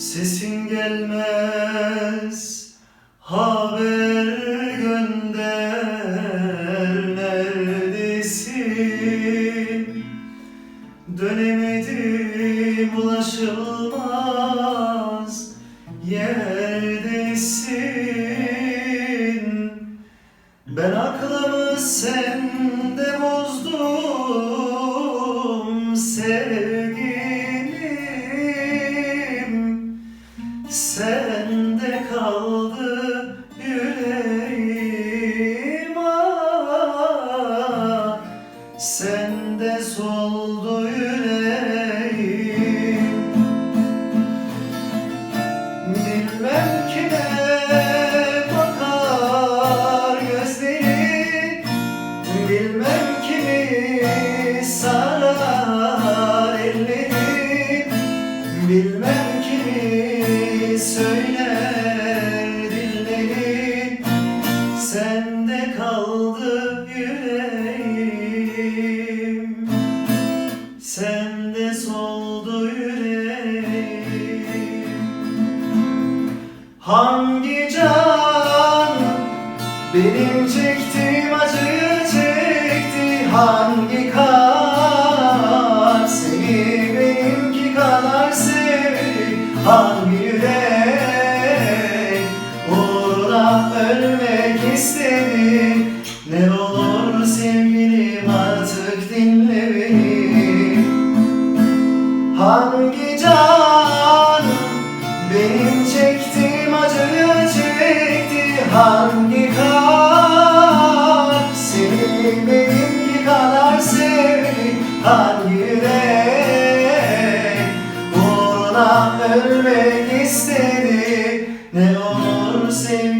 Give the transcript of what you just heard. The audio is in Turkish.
Sesin gelmez haber gönder neredesin? Dönemedim ulaşılmaz yerdesin. Ben aklımı sende bozdum sevgilim Sende kaldı yüreğim ah. Sende soldu yüreğim. Bilmem kime bakar gözlerin Bilmem kimi sarar ellerin Bilmem kimi söyler dillerin Sende kaldı yüreğim. Sende soldu yüreğim. Hangi can benim çektiğim acıyı çekti? Hangi kalp seni benimki kadar sevdi? Hangi Hangi kalp seni benimki kadar sevdi Hangi yürek uğruna ölmek istedi Ne olur sevgilim